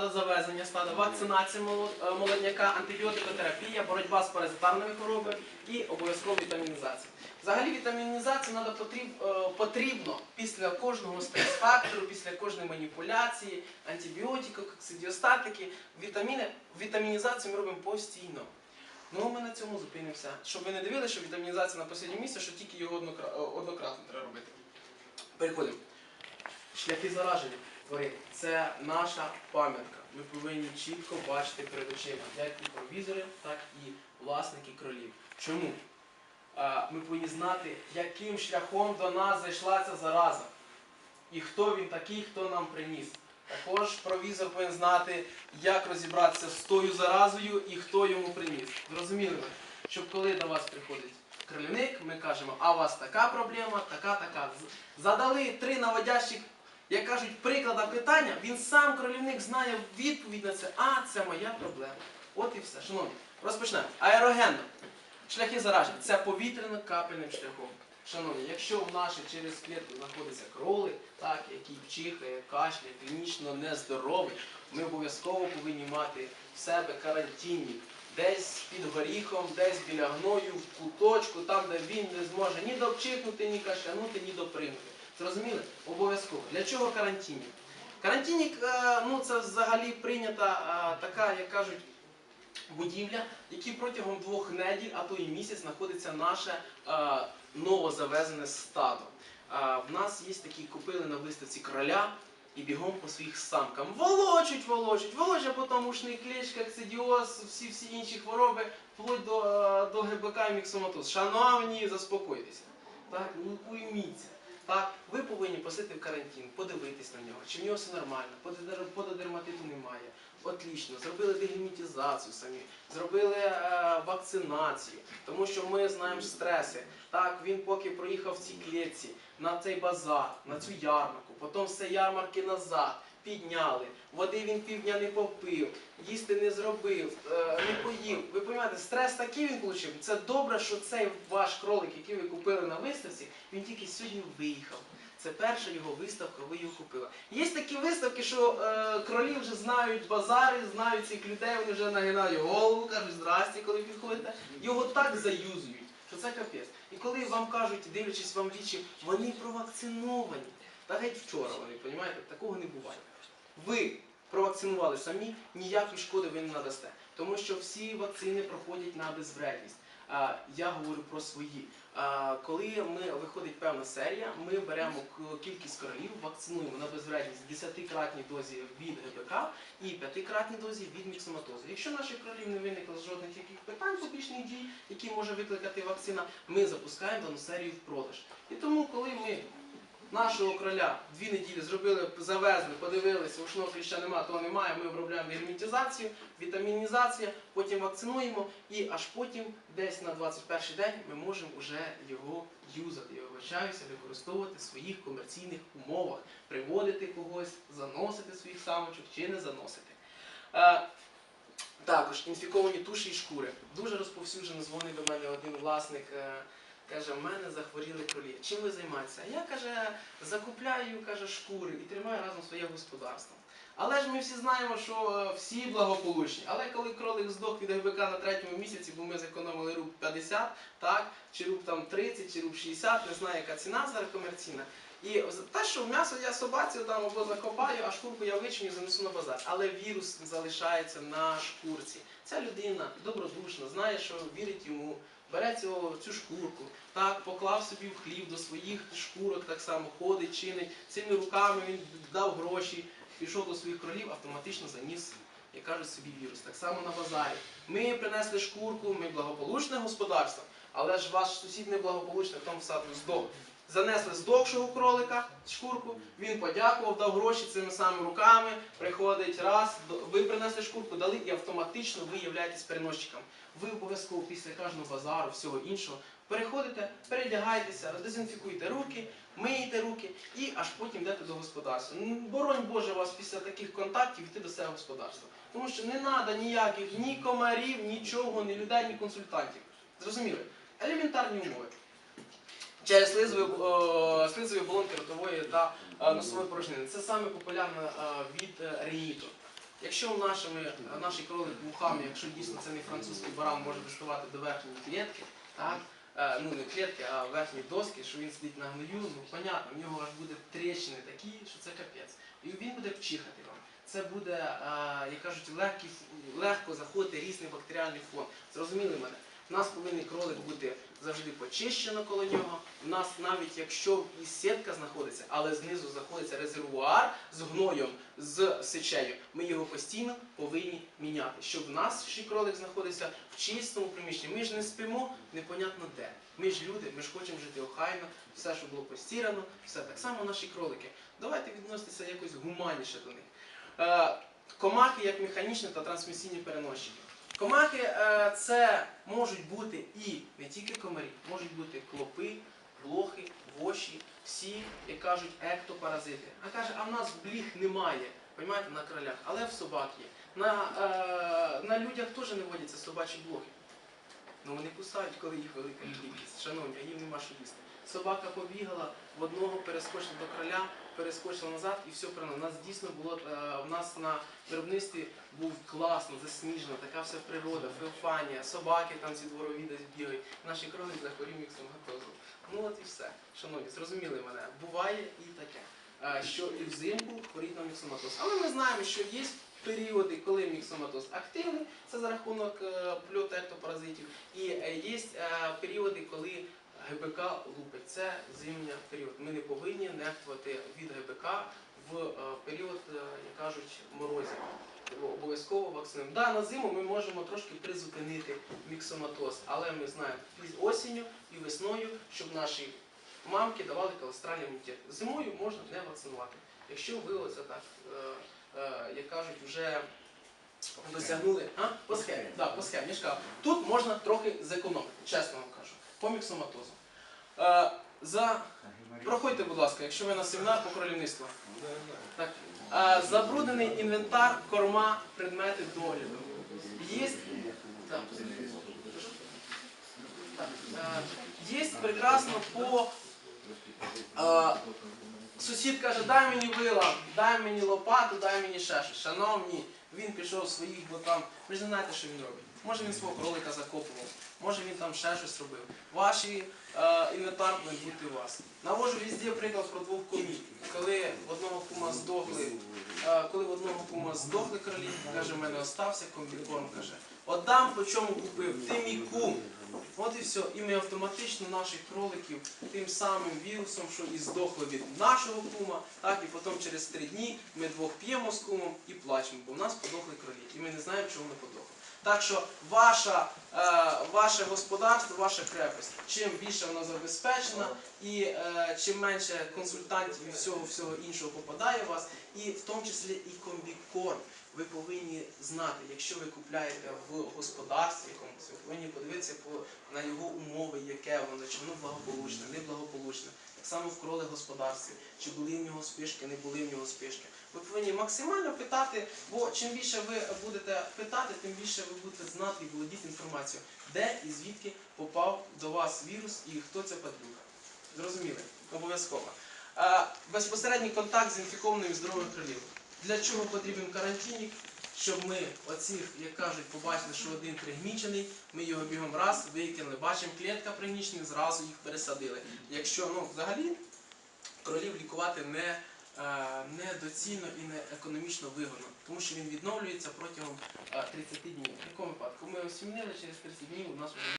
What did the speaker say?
завезення стада, вакцинація е, молодняка, антибіотикотерапія, боротьба з паразитарними хворобами і обов'язково вітамінізація. Взагалі вітамінізацію надо е, потрібно після кожного стрес-фактору, після кожної маніпуляції, антибіотику, коксидіостатики, вітаміни. Вітамінізацію ми робимо постійно. Ну, ми на цьому зупинимося. Щоб ви не дивилися, що вітамінізація на останнє місце, що тільки його однократно треба робити. Переходимо. Шляхи зараження тварин це наша пам'ятка. Ми повинні чітко бачити перед очима як і провізори, так і власники кролів. Чому? Ми повинні знати, яким шляхом до нас зайшла ця зараза. І хто він такий, хто нам приніс. Також провізор повинен знати, як розібратися з тою заразою і хто йому приніс. Зрозуміли ви? Щоб коли до вас приходить кролівник, ми кажемо, а у вас така проблема, така, така. Задали три наводящих, як кажуть, приклада питання, він сам кролівник знає відповідь на це, а це моя проблема. От і все. Шановні, розпочнемо. Аерогенно. Шляхи зараження це повітряно-капельним шляхом. Шановні, якщо в нашій через клітку знаходиться кролик, так, який чихає, кашляє, клінічно нездоровий, ми обов'язково повинні мати в себе карантинник. Десь під горіхом, десь біля гною, в куточку, там, де він не зможе ні допчихнути, ні кашлянути, ні допригнути. Зрозуміли? Обов'язково. Для чого карантинник? Карантинник, е, ну це взагалі прийнята е, така, як кажуть, будівля, які протягом двох неділь, а то і місяць знаходиться наше е, новозавезене стадо. В нас є такі купили на виставці короля і бігом по своїх самкам. Волочуть, волочуть, волочуть, а потім ушний кліщ, коксидіоз, всі всі інші хвороби, вплоть до, до ГБК і міксоматоз. Шановні, заспокойтеся. Так, ну уйміться. Так, ви повинні посити в карантин, подивитись на нього, чи в нього все нормально, пододер- пододерматиту немає. Отлично, зробили дегельмінтизацію самі, зробили е, вакцинацію, тому що ми знаємо стреси. Так, він поки проїхав в цій клітці на цей базар, на цю ярмарку, потім цієї ярмарки назад, підняли, води він півдня не попив, їсти не зробив, е, не. Ви розумієте, стрес такий він отримав. Це добре, що цей ваш кролик, який ви купили на виставці, він тільки сьогодні виїхав. Це перша його виставка, ви його купили. Є такі виставки, що е, кролі вже знають базари, знають цих людей, вони вже нагинають голову, кажуть здрасте, коли підходите. Його так заюзують, що це капець. І коли вам кажуть, дивлячись вам вічі, вони провакциновані. Та геть вчора вони, розумієте, такого не буває. Ви провакцинували самі, ніякої шкоди ви не надасте. Тому що всі вакцини проходять на безвредність. Я говорю про свої. Коли ми виходить певна серія, ми беремо кількість королів, вакцинуємо на безвредність 10-кратній дозі від ГБК і 5-кратній дозі від міксоматозу. Якщо наших кролів не виникло жодних яких питань побічних дій, які може викликати вакцина, ми запускаємо дану серію в продаж. І тому, коли ми нашого кроля дві неділі зробили, завезли, подивилися, ушного кліща нема, того немає. Ми обробляємо герметизацію, вітамінізація, потім вакцинуємо і аж потім, десь на 21 день, ми можемо вже його юзати, я вибачаюся, використовувати в своїх комерційних умовах, приводити когось, заносити своїх самочок чи не заносити. Е, також інфіковані туші і шкури. Дуже розповсюджено дзвонив до мене один власник. Каже, в мене захворіли кролі. Чим ви займаєтеся? Я каже, закупляю каже, шкури і тримаю разом своє господарство. Але ж ми всі знаємо, що е, всі благополучні. Але коли кролик здох від ГБК на третьому місяці, бо ми зекономили руб 50, так, чи руб там 30, чи руб 60, не знаю, яка ціна зараз комерційна. І те, що м'ясо я собаці там або закопаю, а шкурку я вичиню і занесу на базар. Але вірус залишається на шкурці. Ця людина добродушна, знає, що вірить йому, бере цього, цю шкурку, так, поклав собі в хліб до своїх шкурок, так само ходить, чинить. Цими руками він дав гроші, пішов до своїх кролів, автоматично заніс, як кажуть собі, вірус. Так само на базарі. Ми принесли шкурку, ми благополучне господарство, але ж ваш сусід неблагополучний, в тому саду здох. Занесли здохшого кролика, шкурку, він подякував, дав гроші цими самими руками, приходить раз, ви принесли шкурку, дали і автоматично ви являєтесь переносчиком. Ви обов'язково після кожного базару, всього іншого, переходите, передягайтеся, дезінфікуйте руки, миєте руки і аж потім йдете до господарства. Боронь Боже вас після таких контактів йти до себе в господарство. Тому що не треба ніяких ні комарів, нічого, ні людей, ні консультантів. Зрозуміли? Елементарні умови. Через слизові, е, слизові оболонки ротової та е, носової порожнини. Це саме популярне від е, риніту. Якщо нашими, наші кролик вухами, якщо дійсно це не французький баран, може доставати до верхньої клітки, так? Ну не клітки, а верхньої доски, що він сидить на гною, ну понятно, в нього аж буде тріщини такі, що це капець. І він буде вчихати вам. Це буде, як кажуть, легкий, легко заходити різний бактеріальний фон. Зрозуміли мене? У нас повинен кролик бути завжди почищено коло нього. У нас навіть якщо і сітка знаходиться, але знизу знаходиться резервуар з гноєм, з сечею, ми його постійно повинні міняти, щоб в нас ще кролик знаходився в чистому приміщенні. Ми ж не спимо непонятно де. Ми ж люди, ми ж хочемо жити охайно, все, що було постірано, все так само наші кролики. Давайте відноситися якось гуманніше до них. Е, комахи як механічні та трансмісійні переносчики. Комахи е, це можуть бути і не тільки комарі, можуть бути клопи, блохи, воші, всі, як кажуть, ектопаразити. А каже, а в нас бліх немає, розумієте, на кролях, але в собак є. На, е, на людях теж не водяться собачі блохи. Ну вони кусають, коли їх велика кількість. Шановні, їм нема що їсти. Собака побігала, в одного перескочила до кроля, перескочила назад і все прямо. У нас дійсно було е, в нас на виробництві був класно, засніжено, така вся природа, феофанія, собаки там ці дворові десь бігають. Наші кролик захворів міксоматозом. Ну от і все. Шановні, зрозуміли мене. Буває і таке. е, Що і взимку хворіть на міксоматоз. Але ми знаємо, що є періоди, коли міксоматоз активний, це за рахунок е, польоту ектопаразитів, і е, є е, періоди, коли ГБК лупить. Це зимня період. Ми не повинні нехтувати від ГБК в е, період, е, як кажуть, морозів. Обов'язково вакцинуємо. Да, на зиму ми можемо трошки призупинити міксоматоз, але ми знаємо осінню, і весною, щоб наші мамки давали калестральний імунітет. Зимою можна не вакцинувати. Якщо ви оце так, е, як кажуть, вже досягнули. А? По схемі. Да, по схемі. Тут можна трохи зекономити, чесно вам кажу, по міксоматозу. Е, за... Проходьте, будь ласка, якщо ви на семінар по кролівництву. Так. Е, забруднений інвентар, корма, предмети догляду. Є, так. Е, є прекрасно по е, Сусід каже, дай мені вила, дай мені лопату, дай мені ще. Шановні, він пішов своїх, бо там, ви ж не знаєте, що він робить. Може він свого кролика закопував, може він там ще щось робив. Ваші е, інвентар бути у вас. Навожу везде приклад про двох комів. Коли в одного кума здохли, е, коли в одного кума здохли кролі, каже, в мене остався комбікорм, каже, отдам по чому купив, ти мій кум. От і все. І ми автоматично наших кроликів тим самим вірусом, що і здохли від нашого кума, так і потім через три дні ми двох п'ємо з кумом і плачемо, бо в нас подохли кролі. І ми не знаємо, чому вони подохли. Так що ваша, е, ваше господарство, ваша крепость, чим більше вона забезпечена, і е, чим менше консультантів і всього всього іншого попадає у вас, і в тому числі і комбікорм. Ви повинні знати, якщо ви купляєте в господарстві якомусь, ви повинні подивитися по, на його умови, яке воно, чи воно благополучне, неблагополучне. Так само в кроле господарстві, чи були в нього спишки, не були в нього спишки. Ви повинні максимально питати, бо чим більше ви будете питати, тим більше ви будете знати і володіти інформацією, де і звідки попав до вас вірус і хто це падлюка. Зрозуміли? Обов'язково. Е, безпосередній контакт з інфікованими здорових кролів. Для чого потрібен карантинник? Щоб ми оцих, як кажуть, побачили, що один пригнічений, ми його бігом раз викинули, бачимо, клітка пригнічена, зразу їх пересадили. Якщо ну, взагалі кролів лікувати не, недоцільно і не економічно вигодно, тому що він відновлюється протягом е, 30 днів. В якому випадку? Ми осімнили через 30 днів у нас вже